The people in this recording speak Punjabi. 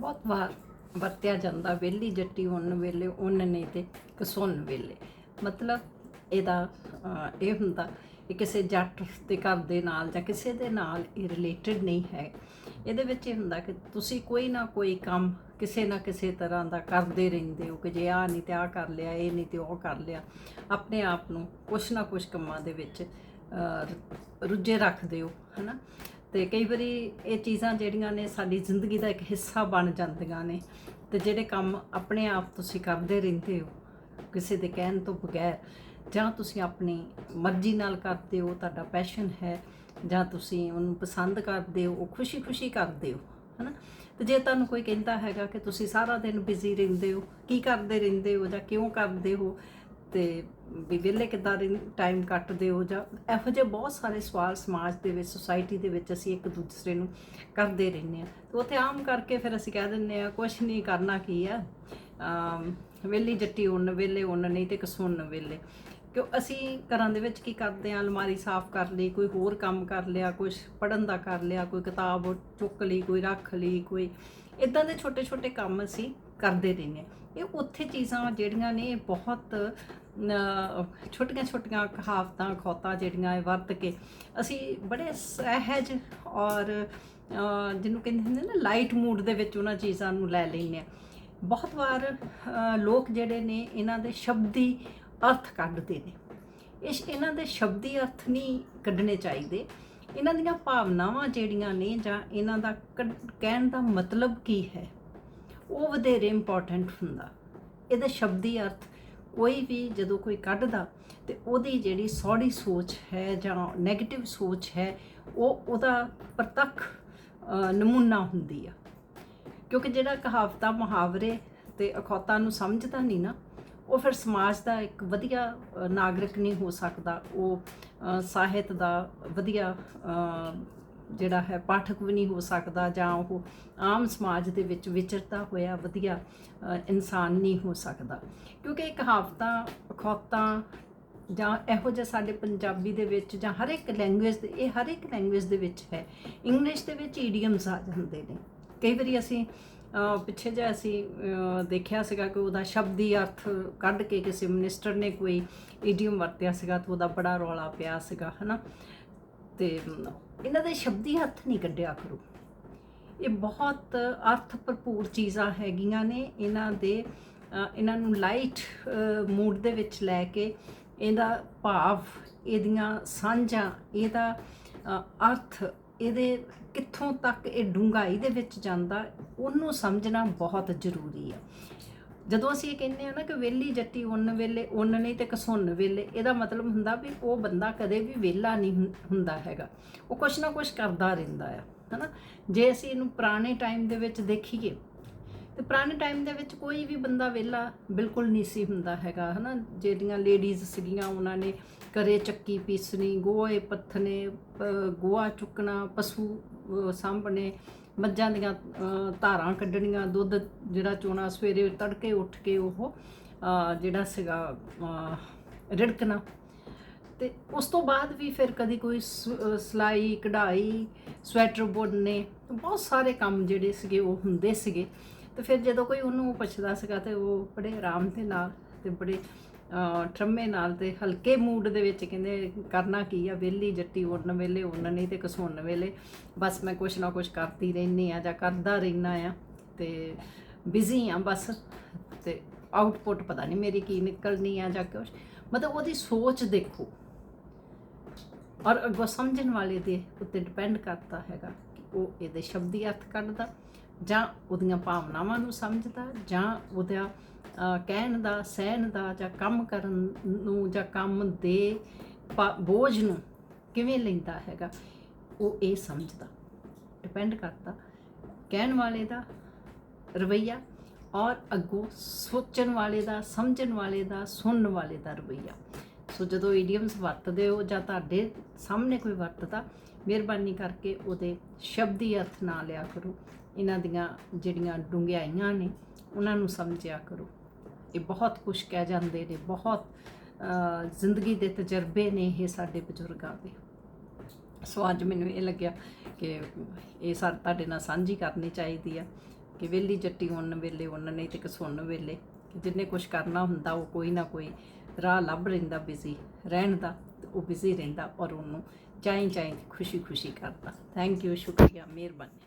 ਬਹੁਤ ਵਾਰ ਵਰਤਿਆ ਜਾਂਦਾ ਵੇਲੀ ਜੱਟੀ ਉਨ ਵੇਲੇ, ਉਨ ਨਹੀਂ ਤੇ ਕਸੁੰਨ ਵੇਲੇ। ਮਤਲਬ ਇਹਦਾ ਇਹ ਹੁੰਦਾ ਕਿ ਕਿਸੇ ਜੱਟ ਦੇ ਘਰ ਦੇ ਨਾਲ ਜਾਂ ਕਿਸੇ ਦੇ ਨਾਲ ਇਹ ਰਿਲੇਟਡ ਨਹੀਂ ਹੈ। ਇਹਦੇ ਵਿੱਚ ਇਹ ਹੁੰਦਾ ਕਿ ਤੁਸੀਂ ਕੋਈ ਨਾ ਕੋਈ ਕੰਮ ਕਿਸੇ ਨਾ ਕਿਸੇ ਤਰ੍ਹਾਂ ਦਾ ਕਰਦੇ ਰਹਿੰਦੇ ਹੋ ਕਿ ਜੇ ਆ ਨਹੀਂ ਤੇ ਆ ਕਰ ਲਿਆ, ਇਹ ਨਹੀਂ ਤੇ ਉਹ ਕਰ ਲਿਆ। ਆਪਣੇ ਆਪ ਨੂੰ ਕੁਛ ਨਾ ਕੁਛ ਕੰਮਾਂ ਦੇ ਵਿੱਚ ਰੁੱਝੇ ਰੱਖਦੇ ਹੋ, ਹਨਾ? ਤੇ ਕਈ ਵਾਰੀ ਇਹ ਚੀਜ਼ਾਂ ਜਿਹੜੀਆਂ ਨੇ ਸਾਡੀ ਜ਼ਿੰਦਗੀ ਦਾ ਇੱਕ ਹਿੱਸਾ ਬਣ ਜਾਂਦੀਆਂ ਨੇ ਤੇ ਜਿਹੜੇ ਕੰਮ ਆਪਣੇ ਆਪ ਤੁਸੀਂ ਕਰਦੇ ਰਹਿੰਦੇ ਹੋ ਕਿਸੇ ਦੇ ਕਹਿਣ ਤੋਂ ਬਗੈਰ, ਜਾਂ ਤੁਸੀਂ ਆਪਣੀ ਮਰਜ਼ੀ ਨਾਲ ਕਰਦੇ ਹੋ, ਤੁਹਾਡਾ ਪੈਸ਼ਨ ਹੈ, ਜਾਂ ਤੁਸੀਂ ਉਹਨੂੰ ਪਸੰਦ ਕਰਦੇ ਹੋ, ਉਹ ਖੁਸ਼ੀ-ਖੁਸ਼ੀ ਕਰਦੇ ਹੋ, ਹਨਾ? ਤੇ ਜੇ ਤੁਹਾਨੂੰ ਕੋਈ ਕਹਿੰਦਾ ਹੈਗਾ ਕਿ ਤੁਸੀਂ ਸਾਰਾ ਦਿਨ ਬਿਜ਼ੀ ਰਹਿੰਦੇ ਹੋ, ਕੀ ਕਰਦੇ ਰਹਿੰਦੇ ਹੋ ਜਾਂ ਕਿਉਂ ਕਰਦੇ ਹੋ ਤੇ ਵੀ ਵਿਹਲੇ ਕਿੱਦਾਂ ਟਾਈਮ ਕੱਟਦੇ ਹੋ ਜਾਂ ਇਹੋ ਜਿਹੇ ਬਹੁਤ ਸਾਰੇ ਸਵਾਲ ਸਮਾਜ ਦੇ ਵਿੱਚ ਸੁਸਾਇਟੀ ਦੇ ਵਿੱਚ ਅਸੀਂ ਇੱਕ ਦੂਸਰੇ ਨੂੰ ਕਰਦੇ ਰਹਿੰਦੇ ਆ ਤੇ ਉੱਥੇ ਆਮ ਕਰਕੇ ਫਿਰ ਅਸੀਂ ਕਹਿ ਦਿੰਦੇ ਆ ਕੁਛ ਨਹੀਂ ਕਰਨਾ ਕੀ ਆ? ਅਮ ਵੇਲੀ ਜੱਟੀ ਉਨ ਵੇਲੇ ਉਨ, ਨਹੀਂ ਤੇ ਕਸੁੰਨ ਵੇਲੇ ਕਿਉਂ ਅਸੀਂ ਘਰਾਂ ਦੇ ਵਿੱਚ ਕੀ ਕਰਦੇ ਆ ਅਲਮਾਰੀ ਸਾਫ਼ ਕਰ ਲਈ, ਕੋਈ ਹੋਰ ਕੰਮ ਕਰ ਲਿਆ ਕੁਝ ਪੜਨ ਦਾ ਕਰ ਲਿਆ, ਕੋਈ ਕਿਤਾਬ ਚੁੱਕ ਲਈ, ਕੋਈ ਰੱਖ ਲਈ, ਕੋਈ ਇਦਾਂ ਦੇ ਛੋਟੇ ਛੋਟੇ ਕੰਮ ਅਸੀਂ ਕਰਦੇ ਰਹਿੰਦੇ ਹਾਂ। ਇਹ ਉੱਥੇ ਚੀਜ਼ਾਂ ਜਿਹੜੀਆਂ ਨੇ ਬਹੁਤ ਛੋਟੀਆਂ ਛੋਟੀਆਂ ਕਹਾਵਤਾਂ, ਖੋਤਾ ਜਿਹੜੀਆਂ ਇਹ ਵਰਤ ਕੇ ਅਸੀਂ ਬੜੇ ਸਹਿਜ ਔਰ ਜਿਹਨੂੰ ਕਹਿੰਦੇ ਹੁੰਦੇ ਨਾ ਲਾਈਟ ਮੂਡ ਦੇ ਵਿੱਚ ਉਹਨਾਂ ਚੀਜ਼ਾਂ ਨੂੰ ਲੈ ਲੈਂਦੇ ਆ ਬਹੁਤ ਵਾਰ ਲੋਕ ਜਿਹੜੇ ਨੇ, ਇਹਨਾਂ ਦੇ ਸ਼ਬਦੀ ਅਰਥ ਕੱਢਦੇ ਨੇ। ਇਸ ਇਹਨਾਂ ਦੇ ਸ਼ਬਦੀ ਅਰਥ ਨਹੀਂ ਕੱਢਣੇ ਚਾਹੀਦੇ। ਇਹਨਾਂ ਦੀਆਂ ਭਾਵਨਾਵਾਂ ਜਿਹੜੀਆਂ ਨੇ ਜਾਂ ਇਹਨਾਂ ਦਾ ਕੱਢ- ਕਹਿਣ ਦਾ ਮਤਲਬ ਕੀ ਹੈ? ਉਹ ਵਧੇਰੇ ਇੰਪੋਰਟੈਂਟ ਹੁੰਦਾ। ਇਹਦੇ ਸ਼ਬਦੀ ਅਰਥ ਕੋਈ ਵੀ ਜਦੋਂ ਕੋਈ ਕੱਢਦਾ ਤੇ ਉਹਦੀ ਜਿਹੜੀ ਸੌੜੀ ਸੋਚ ਹੈ ਜਾਂ 네ਗੇਟਿਵ ਸੋਚ ਹੈ, ਉਹ ਉਹਦਾ ਪ੍ਰਤੱਖ ਨਮੂਨਾ ਹੁੰਦੀ ਆ। ਕਿਉਂਕਿ ਜਿਹੜਾ ਕਹਾਵਤਾਂ ਮੁਹਾਵਰੇ ਤੇ ਅਖੌਤਾਂ ਨੂੰ ਸਮਝਦਾ ਨਹੀਂ ਨਾ, ਉਹ ਫਿਰ ਸਮਾਜ ਦਾ ਇੱਕ ਵਧੀਆ ਨਾਗਰਿਕ ਨਹੀਂ ਹੋ ਸਕਦਾ। ਉਹ ਸਾਹਿਤ ਦਾ ਵਧੀਆ ਜਿਹੜਾ ਹੈ, ਪਾਠਕ ਵੀ ਨਹੀਂ ਹੋ ਸਕਦਾ ਜਾਂ ਉਹ ਆਮ ਸਮਾਜ ਦੇ ਵਿੱਚ ਵਿਚਰਦਾ ਹੋਇਆ ਵਧੀਆ ਇਨਸਾਨ ਨਹੀਂ ਹੋ ਸਕਦਾ। ਕਿਉਂਕਿ ਇਹ ਕਹਾਵਤਾਂ, ਅਖੌਤਾਂ ਜਾਂ ਇਹੋ ਜਿਹਾ ਸਾਡੇ ਪੰਜਾਬੀ ਦੇ ਵਿੱਚ ਜਾਂ ਹਰ ਇੱਕ ਲੈਂਗੁਏਜ ਦੇ, ਇਹ ਹਰ ਇੱਕ ਲੈਂਗੁਏਜ ਦੇ ਵਿੱਚ ਹੈ। ਇੰਗਲਿਸ਼ ਦੇ ਵਿੱਚ ਈਡੀਅਮਸ ਆ ਜਾਂਦੇ ਨੇ। ਕਈ ਵਾਰੀ ਅਸੀਂ ਪਿੱਛੇ ਜਿਹਾ ਅਸੀਂ ਦੇਖਿਆ ਸੀਗਾ ਕਿ ਉਹਦਾ ਸ਼ਬਦੀ ਅਰਥ ਕੱਢ ਕੇ ਕਿਸੇ ਮਿਨਿਸਟਰ ਨੇ ਕੋਈ ਈਡੀਅਮ ਵਰਤਿਆ ਸੀਗਾ ਤੇ ਉਹਦਾ ਬੜਾ ਰੌਲਾ ਪਿਆ ਸੀਗਾ, ਹਨਾ? ਤੇ ਇਹਨਾਂ ਦੇ ਸ਼ਬਦੀ ਹੱਥ ਨਹੀਂ ਕੱਢਿਆ ਕਰੋ। ਇਹ ਬਹੁਤ ਅਰਥ ਭਰਪੂਰ ਚੀਜ਼ਾਂ ਹੈਗੀਆਂ ਨੇ। ਇਹਨਾਂ ਦੇ ਇਹਨਾਂ ਨੂੰ ਲਾਈਟ ਮੂਡ ਦੇ ਵਿੱਚ ਲੈ ਕੇ ਇਹਦਾ ਭਾਵ, ਇਹਦੀਆਂ ਸਾਂਝਾਂ, ਇਹਦਾ ਅਰਥ, ਇਹਦੇ ਕਿੱਥੋਂ ਤੱਕ ਇਹ ਡੂੰਘਾਈ ਦੇ ਵਿੱਚ ਜਾਂਦਾ, ਉਹਨੂੰ ਸਮਝਣਾ ਬਹੁਤ ਜ਼ਰੂਰੀ ਆ। ਜਦੋਂ ਅਸੀਂ ਇਹ ਕਹਿੰਦੇ ਆ ਨਾ ਕਿ ਵੇਲੀ ਜੱਟੀ ਉਨ ਵੇਲੇ, ਉਨ ਨਹੀਂ ਤੇ ਕਸੁੰਨ ਵੇਲੇ, ਇਹਦਾ ਮਤਲਬ ਹੁੰਦਾ ਵੀ ਉਹ ਬੰਦਾ ਕਦੇ ਵੀ ਵਿਹਲਾ ਨਹੀਂ ਹੁੰ- ਹੁੰਦਾ ਹੈਗਾ। ਉਹ ਕੁਛ ਨਾ ਕੁਛ ਕਰਦਾ ਰਹਿੰਦਾ ਆ, ਹਨਾ? ਜੇ ਅਸੀਂ ਇਹਨੂੰ ਪੁਰਾਣੇ ਟਾਈਮ ਦੇ ਵਿੱਚ ਦੇਖੀਏ ਤੇ ਪੁਰਾਣੇ ਟਾਈਮ ਦੇ ਵਿੱਚ ਕੋਈ ਵੀ ਬੰਦਾ ਵਿਹਲਾ ਬਿਲਕੁਲ ਨਹੀਂ ਸੀ ਹੁੰਦਾ ਹੈਗਾ, ਹਨਾ? ਜਿਹੜੀਆਂ ਲੇਡੀਜ਼ ਸੀਗੀਆਂ, ਉਹਨਾਂ ਨੇ ਘਰੇ ਚੱਕੀ ਪੀਸਣੀ, ਗੋਹੇ ਪੱਥਨੇ ਗੋਹਾ ਚੁੱਕਣਾ, ਪਸ਼ੂ ਸਾਂਭਣੇ, ਮੱਝਾਂ ਦੀਆਂ ਧਾਰਾਂ ਕੱਢਣੀਆਂ, ਦੁੱਧ ਜਿਹੜਾ ਚੋਣਾ ਸਵੇਰੇ ਤੜਕੇ ਉੱਠ ਕੇ ਉਹ ਜਿਹੜਾ ਸੀਗਾ ਰਿੜਕਣਾ। ਤੇ ਉਸ ਤੋਂ ਬਾਅਦ ਵੀ ਫਿਰ ਕਦੀ ਕੋਈ ਸ- ਸਿਲਾਈ, ਕਢਾਈ, ਸਵੈਟਰ ਬੁਣਨੇ, ਬਹੁਤ ਸਾਰੇ ਕੰਮ ਜਿਹੜੇ ਸੀਗੇ ਉਹ ਹੁੰਦੇ ਸੀਗੇ। ਤੇ ਫਿਰ ਜਦੋਂ ਕੋਈ ਉਹਨੂੰ ਪੁੱਛਦਾ ਸੀਗਾ ਤੇ ਉਹ ਬੜੇ ਆਰਾਮ ਦੇ ਨਾਲ ਤੇ ਬੜੇ ਅਹ, ਠਰਮੇ ਨਾਲ ਤੇ ਹਲਕੇ ਮੂਡ ਦੇ ਵਿੱਚ ਕਹਿੰਦੇ ਕਰਨਾ ਕੀ ਆ? ਵਿਹਲੀ ਜੱਟੀ ਉੜਨ ਵੇਲੇ ਉੜਨ ਨਹੀਂ ਤੇ ਕਸੁੰਨ ਵੇਲੇ। ਬਸ ਮੈਂ ਕੁਛ ਨਾ ਕੁਛ ਕਰਦੀ ਰਹਿੰਦੀ ਆ ਜਾਂ ਕਰਦਾ ਰਹਿਣਾ ਆ ਤੇ ਬਿਜ਼ੀ ਆ ਬਸ। ਤੇ ਆਊਟਪੁੱਟ ਪਤਾ ਨਹੀਂ ਮੇਰੀ ਕੀ ਨਿਕਲਣੀ ਆ ਜਾਂ ਕੁਛ। ਮਤਲਬ ਉਹਦੀ ਸੋਚ ਦੇਖੋ। ਔਰ ਅੱਗੋਂ ਸਮਝਣ ਵਾਲੇ ਦੇ ਉੱਤੇ ਡਿਪੈਂਡ ਕਰਦਾ ਹੈਗਾ ਕਿ ਉਹ ਇਹਦੇ ਸ਼ਬਦੀ ਅਰਥ ਕੱਢਦਾ। ਜਾਂ ਉਹਦੀਆਂ ਭਾਵਨਾਵਾਂ ਨੂੰ ਸਮਝਦਾ, ਜਾਂ ਉਹਦਾ ਕਹਿਣ ਦਾ, ਸਹਿਣ ਦਾ, ਜਾਂ ਕੰਮ ਕਰਨ ਨੂੰ, ਜਾਂ ਕੰਮ ਦੇ ਪਾ- ਬੋਝ ਨੂੰ ਕਿਵੇਂ ਲੈਂਦਾ ਹੈਗਾ, ਉਹ ਇਹ ਸਮਝਦਾ। ਡਿਪੈਂਡ ਕਰਦਾ। ਕਹਿਣ ਵਾਲੇ ਦਾ ਰਵਈਆ ਔਰ ਅੱਗੋਂ ਸੋਚਣ ਵਾਲੇ ਦਾ, ਸਮਝਣ ਵਾਲੇ ਦਾ, ਸੁਣਨ ਵਾਲੇ ਦਾ ਰਵਈਆ। ਸੋ ਜਦੋਂ ਈਡੀਅਮਸ ਵਰਤਦੇ ਹੋ ਜਾਂ ਤੁਹਾਡੇ ਸਾਹਮਣੇ ਕੋਈ ਵਰਤਦਾ, ਮਿਹਰਬਾਨੀ ਕਰਕੇ ਉਹਦੇ ਸ਼ਬਦੀ ਅਰਥ ਨਾ ਲਿਆ ਕਰੋ। ਇਹਨਾਂ ਦੀਆਂ ਜਿਹੜੀਆਂ ਡੂੰਘਾਈਆਂ ਨੇ, ਉਹਨਾਂ ਨੂੰ ਸਮਝਿਆ ਕਰੋ। ਇਹ ਬਹੁਤ ਕੁਝ ਕਹਿ ਜਾਂਦੇ ਨੇ, ਬਹੁਤ ਜ਼ਿੰਦਗੀ ਦੇ ਤਜਰਬੇ ਨੇ ਇਹ ਸਾਡੇ ਬਜ਼ੁਰਗਾਂ ਦੇ। ਸੋ ਅੱਜ ਮੈਨੂੰ ਇਹ ਲੱਗਿਆ ਕਿ ਇਹ ਸਾ, ਤੁਹਾਡੇ ਨਾਲ ਸਾਂਝੀ ਕਰਨੀ ਚਾਹੀਦੀ ਆ ਕਿ ਵਿਹਲੀ ਜੱਟੀ ਉੱਨ ਵੇਲੇ ਉੱਨ, ਨਹੀਂ ਤੇ ਕਸੁੰਨ ਵੇਲੇ। ਜਿੰਨੇ ਕੁਝ ਕਰਨਾ ਹੁੰਦਾ, ਉਹ ਕੋਈ ਨਾ ਕੋਈ ਰਾਹ ਲੱਭ ਰਹਿੰਦਾ ਬਿਜ਼ੀ ਰਹਿਣ ਦਾ ਉਹ ਬਿਜ਼ੀ ਰਹਿੰਦਾ ਔਰ ਉਹਨੂੰ ਚਾਹੀਂ ਚਾਹੀਂ ਖੁਸ਼ੀ ਖੁਸ਼ੀ ਕਰਦਾ। ਥੈਂਕ ਯੂ ਸ਼ੁਕਰੀਆ, ਮਿਹਰਬਾਨੀ।